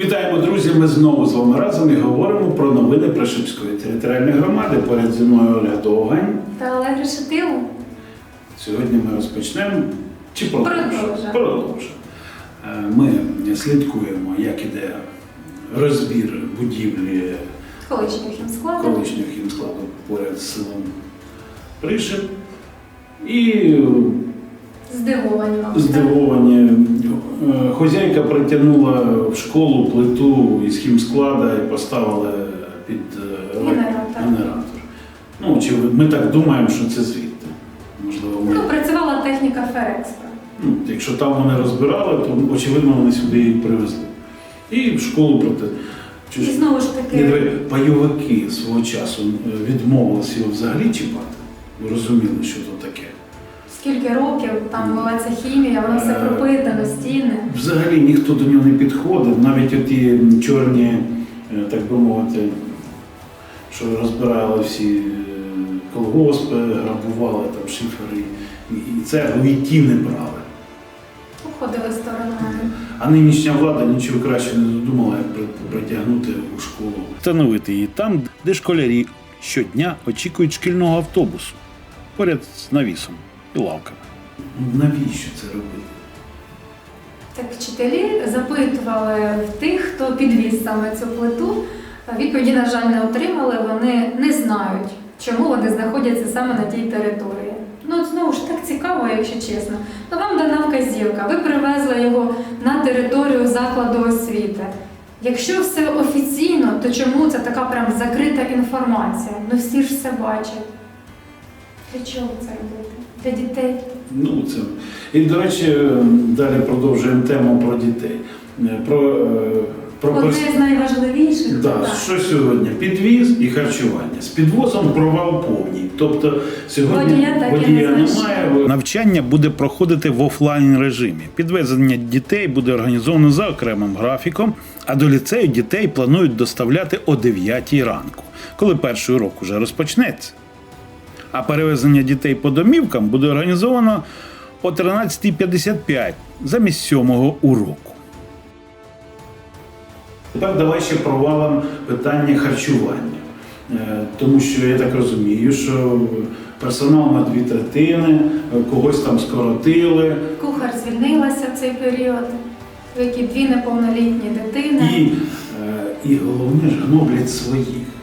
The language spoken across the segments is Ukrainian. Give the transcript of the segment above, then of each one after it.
Вітаємо, друзі! Ми знову з вами разом і говоримо про новини Прошипської територіальної громади. Поряд зі мною Ольга Довгань. Та Олег Решетило. Сьогодні ми розпочнемо чи продовжимо. Продовжимо. Продовжимо. Е, Ми слідкуємо, як іде розбір будівлі колишнього хімскладу. колишнього хімскладу поряд з селом Пришип. І Здивовані здивовані. Е, Хозяйка притягнула в школу плиту із хімсклада і поставила під е, Генератор. генератор. Ну, чи ми так думаємо, що це звідти. Можливо, ми, Ну, працювала техніка Ферекспо. ну, якщо там вони розбирали, то очевидно вони сюди її привезли. І в школу проти. Чи І знову ж таки, пайовики свого часу е, відмовилися його взагалі чіпати. Ви розуміли, що це таке. Скільки років там була ця хімія, воно все пропитано, стіни. Взагалі ніхто до нього не підходив, навіть оті чорні, е, так би мовити, що розбирали всі е, колгоспи, грабували там шифери і і цеглу, і ті не брали. Уходили сторонами. А нинішня влада нічого краще не додумала, як притягнути у школу. Встановити її там, де школярі щодня очікують шкільного автобусу, поряд з навісом і лавками. Ну, Навіщо це робити? Так вчителі запитували в тих, хто підвіз саме цю плиту. Відповіді, на жаль, не отримали. Вони не знають, чому вони знаходяться саме на тій території. Ну, от знову ж так цікаво, якщо чесно. Ну, вам дана вказівка, ви привезли його на територію закладу освіти. Якщо все офіційно, то чому це така прям закрита інформація? Ну всі ж все бачать. Для чого це робити? Для дітей. Ну, це. І, до речі, далі продовжуємо тему про дітей. Е, Про, е, про перс- Одне з найважливіших Да, питань. що сьогодні? Підвіз і харчування. З підвозом провал повній. Тобто сьогодні Водія так водія не немає. Навчання буде проходити в офлайн режимі. Підвезення дітей буде організовано за окремим графіком, а до ліцею дітей планують доставляти о 9 ранку, коли перший урок уже розпочнеться. А перевезення дітей по домівкам буде організовано о 13.55 замість сьомого уроку. Тепер давай ще провалимо питання харчування. Е, Тому що я так розумію, що персонал на дві третини, когось там скоротили, Кухар звільнилася в цей період, в якій дві неповнолітні дитини. і, е, і головне ж гноблять своїх.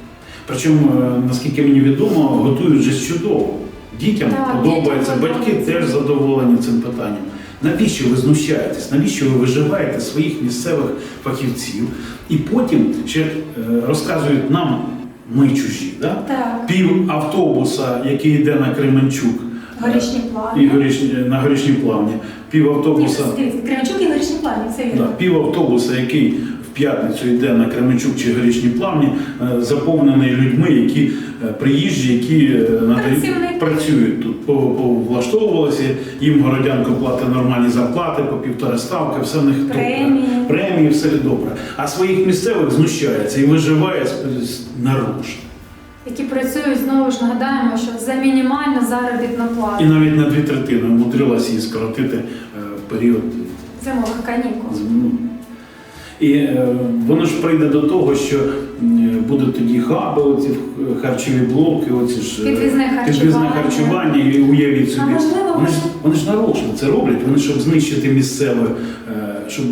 Причому, е, наскільки мені відомо, готують вже чудово. Дітям Так, подобається, дітям батьки теж задоволені цим питанням. Навіщо ви знущаєтесь? Навіщо ви виживаєте своїх місцевих фахівців і потім ще е, розказують нам, ми чужі, да? Так, пів автобуса, який йде на Кременчук горішні і горішні, на горішній плавні, пів автобуса. дивіться, Кременчук і горішні плани, це Да, пів автобуса, який п'ятницю йде на Кременчук чи Горішні Плавні, е, заповнений людьми, які е, приїжджі, які е, надають- працюють тут, повлаштовувалися, їм городянко платить нормальні зарплати, по півтори ставки, все в них добре. Премії. Премії, все добре. А своїх місцевих знущається і виживає наружно. Які працюють, знову ж нагадаємо, що за мінімальну заробітну І навіть на дві третини вмудрилася її скоротити в період зимових канікул. І е, воно ж прийде до того, що будуть тоді хаби, оці харчові блоки, оці ж е, Підвізне підвізне харчування. харчування, і уявіть собі. можливо, Вони ж, вони ж нарочно це роблять, вони щоб знищити місцеве, е, щоб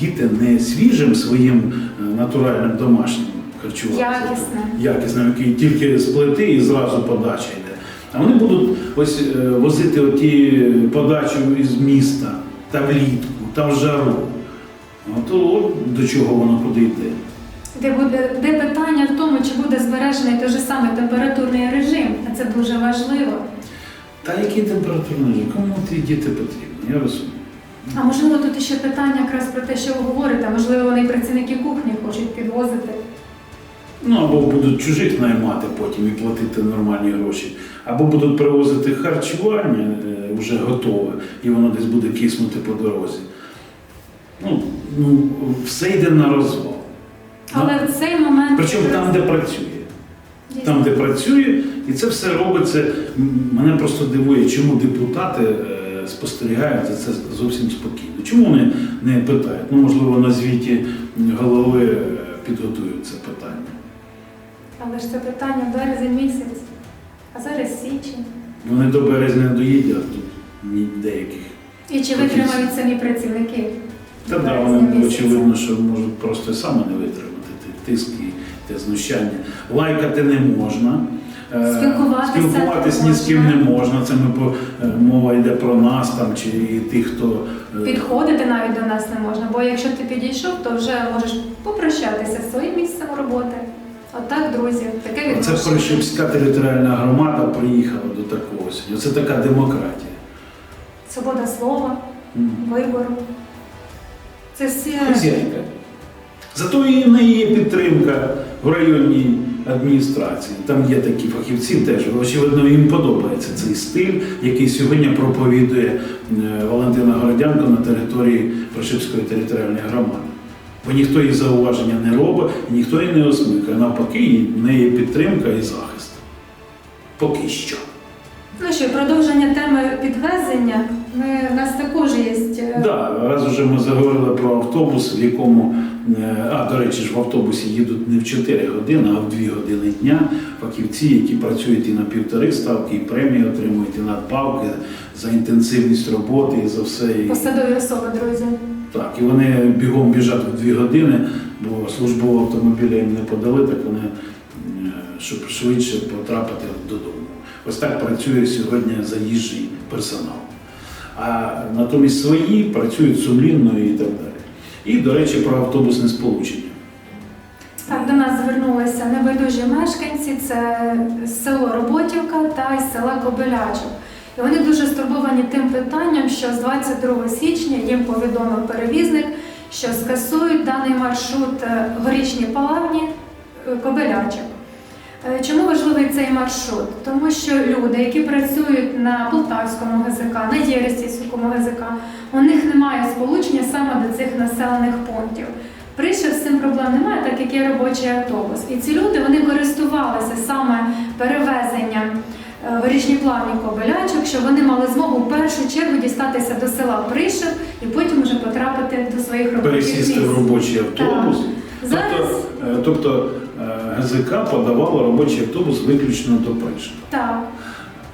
діти не свіжим своїм натуральним домашнім харчуванням. Якісним. Якісним, який тільки з плити і зразу подача йде. А вони будуть ось возити оті подачу із міста та влітку, та в жару. От от до чого воно куди йде. Де буде де питання в тому, чи буде збережений той же самий температурний режим, а це дуже важливо. Та який температурний режим? Кому ті діти потрібні? Я розумію. А можливо, тут ще питання якраз про те, що ви говорите. Можливо, вони працівники кухні хочуть підвозити. Ну або будуть чужих наймати потім і платити нормальні гроші, або будуть привозити харчування е, вже готове, і воно десь буде киснути по дорозі. Ну, ну все йде на розвал. Але в цей момент Причому там, де працює. Дійсно. Там, де працює, і це все робиться. Мене просто дивує, чому депутати е, спостерігають за це зовсім спокійно. Чому вони не питають? Ну, можливо, на звіті голови е, підготують це питання. Але ж це питання березень місяць, а зараз січень. Вони до березня доїдять тут деяких. І чи витримають самі працівники? Та да, вони очевидно, що можуть просто саме не витримати той тиск і те знущання. Лайкати не можна. е, Спілкуватися ні з ким не можна. Це ми е, мова йде про нас там чи тих, хто е, Підходити навіть до нас не можна, бо якщо ти підійшов, то вже можеш попрощатися з своїм місцем роботи. Отак, друзі, таке Це відношення. Територіальна громада приїхала до такого сьогодні. Це така демократія. Свобода слова, М. вибору. Це Хазяйка. Зато і в неї є підтримка в районній адміністрації. Там є такі фахівці теж. Очевидно, їм подобається цей стиль, який сьогодні проповідує е, Валентина Городянко на території Прошипської територіальної громади. Бо ніхто її зауваження не робить, ніхто її не осмикає. Навпаки, в неї є підтримка і захист. Поки що. Ну що, продовження теми підвезення. Ми, в нас також є. е, Да, раз уже ми заговорили про автобус, в якому, е, а до речі, ж в автобусі їдуть не в 4 години, а в 2 години дня. Фахівці, які працюють і на півтори ставки, і премії отримують, і надбавки за інтенсивність роботи і за все. Посадові особи, друзі. так, і вони бігом біжать в 2 години, бо службового автомобіля їм не подали, так вони, е, щоб швидше потрапити додому. Ось так працює сьогодні заїжджий персонал. А натомість свої працюють сумлінно і так далі. І, до речі, про автобусне сполучення. Так, до нас звернулися небайдужі мешканці, це село Роботівка та із села Кобилячок. І вони дуже стурбовані тим питанням, що з 22 січня їм повідомив перевізник, що скасують даний маршрут е, горішні палавні е, Кобилячок. Е, Чому важливий цей маршрут? Тому що люди, які працюють на Полтавському ГЗК, на Єрестівському ГЗК, у них немає сполучення саме до цих населених пунктів. Прийшов з цим проблем немає, так як є робочий автобус. І ці люди вони користувалися саме перевезенням е, горішні плавні кобилячок, щоб вони мали змогу в першу чергу дістатися до села Пришив і потім вже потрапити до своїх робочих Пересісти в робочий автобус. Зараз Тобто, е, тобто е, ГЗК подавало робочий автобус виключно до Пришива. так.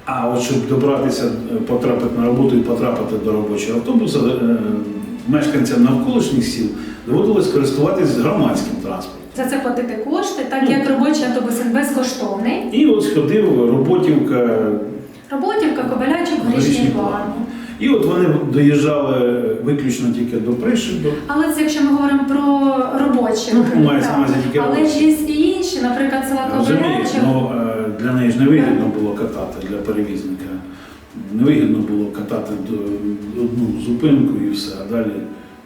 А от щоб добратися, е, потрапити на роботу і потрапити до робочого автобуса, е, мешканцям навколишніх сіл доводилось користуватись громадським транспортом. За це платити кошти, так як робочий автобус безкоштовний. І от сходив роботівка, Роботівка, Кобилячок, горішні горішні плавні. плавні. І от вони доїжджали виключно тільки до Пришибу. Але це якщо ми говоримо про робочих. Ну, мається увазі тільки Але ж і наприклад, села Кобилячок. ну е, для неї ж не вигідно було катати для перевізника. Не вигідно було катати до одну зупинку і все, а далі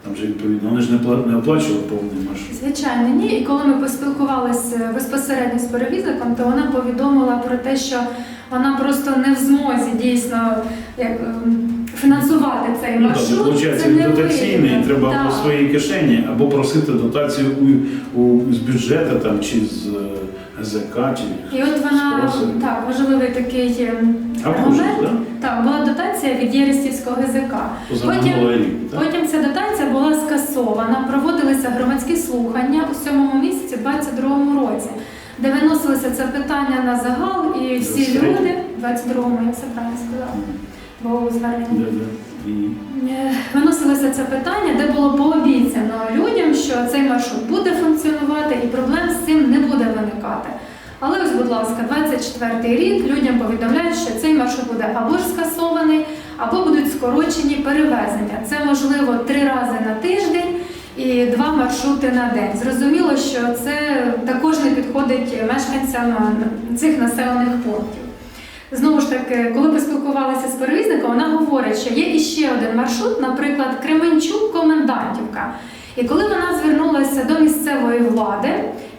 там же відповідно. Вони ж не не оплачували повний маршрут. Звичайно, ні. І коли ми поспілкувалися безпосередньо з перевізником, то вона повідомила про те, що вона просто не в змозі дійсно як, ем, фінансувати цей Ну, маршрут. так, виходить, Це не дотаційний, вигідно. треба Так. або своїй кишені, або просити дотацію у, у, з бюджету там, чи з е, ГЗК, чи І от вона так важливий такий Або ж, момент. да? Так, була дотація від Єрестівського ГЗК. рік. так? Потім ця дотація була скасована. Проводилися громадські слухання у сьомому місяці 22-му році, де виносилося це питання на загал, і всі 23-му. люди 22-му, я все правильно сказала. Бо. І Е, виносилося це питання, де було пообіцяно людям, що цей маршрут буде функціонувати і проблем з цим не буде виникати. Але ось, будь ласка, 24-й рік людям повідомляють, що цей маршрут буде або ж скасований, або будуть скорочені перевезення. Це можливо три рази на тиждень і два маршрути на день. Зрозуміло, що це також не підходить мешканцям е, цих населених пунктів. Знову ж таки, коли поспілкувалися з перевізником, вона говорить, що є іще один маршрут, наприклад, Кременчук-Комендантівка. І коли вона звернулася до місцевої влади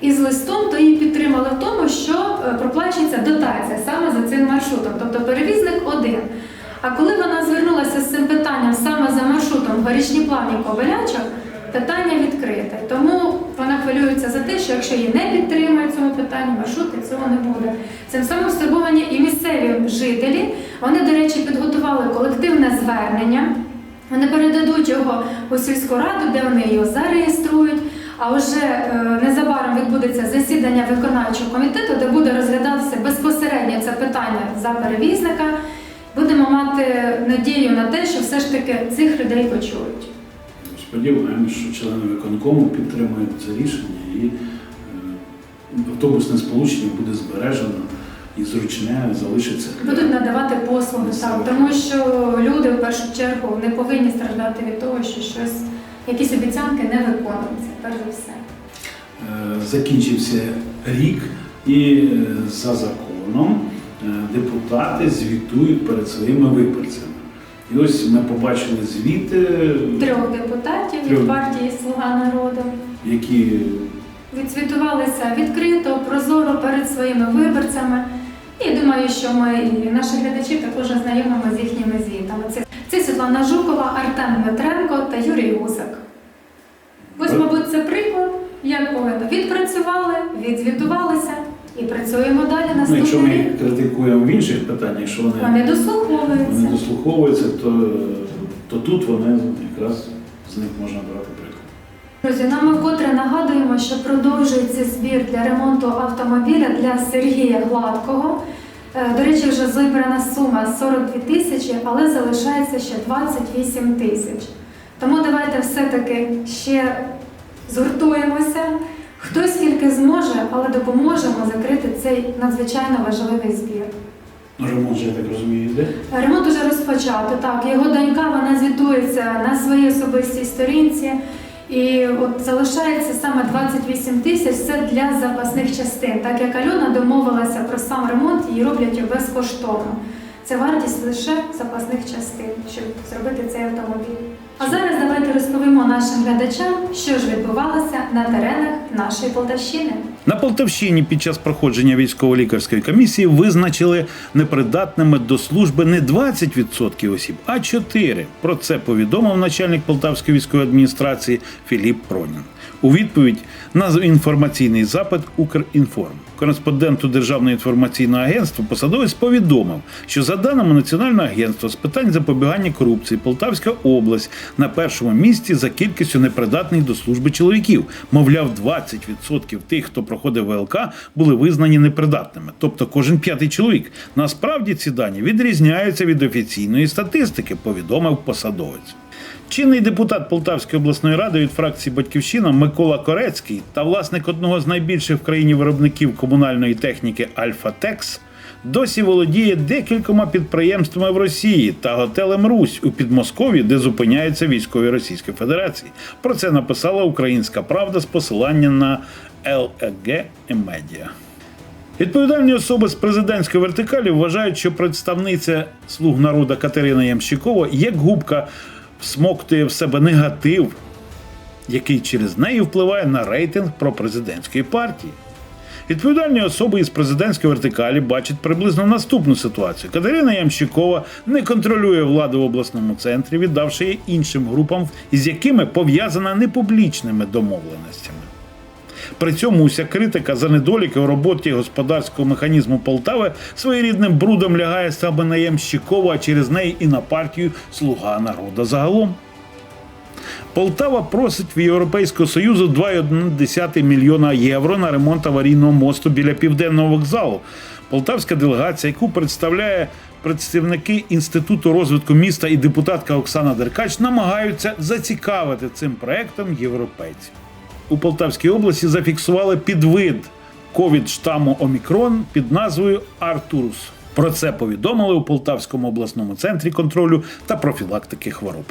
із листом, то її підтримали в тому, що е, проплачується дотація саме за цим маршрутом, тобто перевізник один. А коли вона звернулася з цим питанням саме за маршрутом горішні плавні Ковалячок, Питання відкрите. Тому вона хвилюється за те, що якщо її не підтримують в цьому питанні, маршрути цього не буде. Цим самим стурбовані і місцеві жителі. Вони, до речі, підготували колективне звернення. Вони передадуть його у сільську раду, де вони його зареєструють. А вже е, незабаром відбудеться засідання виконавчого комітету, де буде розглядатися безпосередньо це питання за перевізника. Будемо мати надію на те, що все ж таки цих людей почують. Сподіваємося, що члени виконкому підтримують це рішення і е, автобусне сполучення буде збережено і зручне залишиться. Будуть надавати послуги так, тому що люди в першу чергу не повинні страждати від того, що щось, якісь обіцянки не виконуються, перш за все. Е, Закінчився рік, і е, за законом депутати звітують перед своїми виборцями. І ось ми побачили звіти, Трьох депутатів Трьох. від партії Слуга народу які відсвітувалися відкрито, прозоро перед своїми виборцями. І думаю, що ми і наших глядачів також знайомимо з їхніми звітами. Це, це Світлана Жукова, Артем Дмитренко та Юрій Гусак. Ось, мабуть, це приклад, як повинно. Відпрацювали, відзвітувалися і працюємо далі ну, якщо ми критикуємо в інших питаннях, що вони, Вони вони дослуховуються. дослуховуються, то, то тут вони якраз з них можна брати приклад. Друзі, нам ми вкотре нагадуємо, що продовжується збір для ремонту автомобіля для Сергія Гладкого. Е, До речі, вже зібрана сума 42 тисячі, але залишається ще 28 тисяч. Тому давайте все-таки ще згуртуємося. Хто скільки зможе, але допоможемо закрити цей надзвичайно важливий збір. Ремонт, же, я так розумію, йде. Ремонт уже розпочато. Так, його донька вона звітується на своїй особистій сторінці. І от залишається саме 28 тисяч це для запасних частин. Так як Альона домовилася про сам ремонт, її роблять його безкоштовно. Це вартість лише запасних частин, щоб зробити цей автомобіль. А зараз давайте розповімо нашим глядачам, що ж відбувалося на теренах нашої Полтавщини. На Полтавщині під час проходження військово-лікарської комісії визначили непридатними до служби не 20% осіб, а 4%. Про це повідомив начальник Полтавської військової адміністрації Філіп Пронін. У відповідь на інформаційний запит Укрінформ. Кореспонденту Державного інформаційного агентства посадовець повідомив, що за даними Національного агентства з питань запобігання корупції Полтавська область на першому місці за кількістю непридатних до служби чоловіків. Мовляв, 20% тих, хто проходив ВЛК, були визнані непридатними, тобто кожен п'ятий чоловік. Насправді ці дані відрізняються від офіційної статистики, повідомив посадовець. Чинний депутат Полтавської обласної ради від фракції Батьківщина Микола Корецький та власник одного з найбільших в країні виробників комунальної техніки Альфа-Текс досі володіє декількома підприємствами в Росії та готелем Русь у Підмосков'ї, де зупиняються військові Російської Федерації. Про це написала Українська Правда з посиланням на ЛЕГ Медіа. Відповідальні особи з президентської вертикалі вважають, що представниця слуг народу Катерина Ямщикова як губка всмоктує в себе негатив, який через неї впливає на рейтинг пропрезидентської партії. Відповідальні особи із президентської вертикалі бачать приблизно наступну ситуацію. Катерина Ямщикова не контролює владу в обласному центрі, віддавши її іншим групам, із якими пов'язана непублічними домовленостями. При цьому уся критика за недоліки у роботі господарського механізму Полтави своєрідним брудом лягає саме на Ямщикову, а через неї і на партію Слуга народу загалом. Полтава просить в Європейського Союзу 2,1 мільйона євро на ремонт аварійного мосту біля південного вокзалу. Полтавська делегація, яку представляє представники Інституту розвитку міста і депутатка Оксана Деркач, намагаються зацікавити цим проектом європейців. У Полтавській області зафіксували підвид ковід штаму Омікрон під назвою Артурус. Про це повідомили у Полтавському обласному центрі контролю та профілактики хвороб.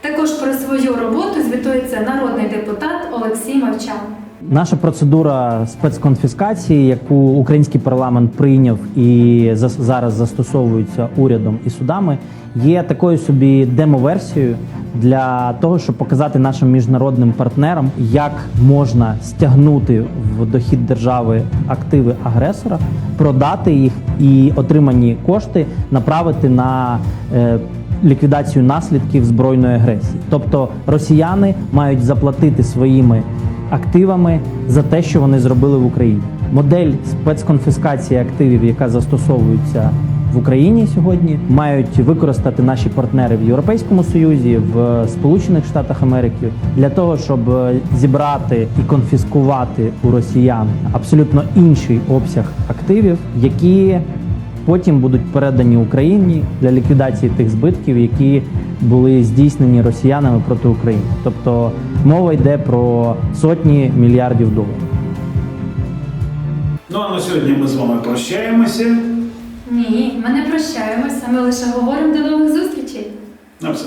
Також про свою роботу звітується народний депутат Олексій Мовчан. Наша процедура спецконфіскації, яку український парламент прийняв і зараз застосовується урядом і судами, є такою собі демоверсією для того, щоб показати нашим міжнародним партнерам, як можна стягнути в дохід держави активи агресора, продати їх і отримані кошти направити на е, ліквідацію наслідків збройної агресії. Тобто росіяни мають заплатити своїми активами за те, що вони зробили в Україні. Модель спецконфіскації активів, яка застосовується в Україні сьогодні, мають використати наші партнери в Європейському Союзі, в Сполучених Штатах Америки для того, щоб е, зібрати і конфіскувати у росіян абсолютно інший обсяг активів, які потім будуть передані Україні для ліквідації тих збитків, які були здійснені росіянами проти України. Тобто мова йде про сотні мільярдів доларів. Ну а на сьогодні ми з вами прощаємося. Ні, ми не прощаємося, ми лише говоримо до нових зустрічей. На все.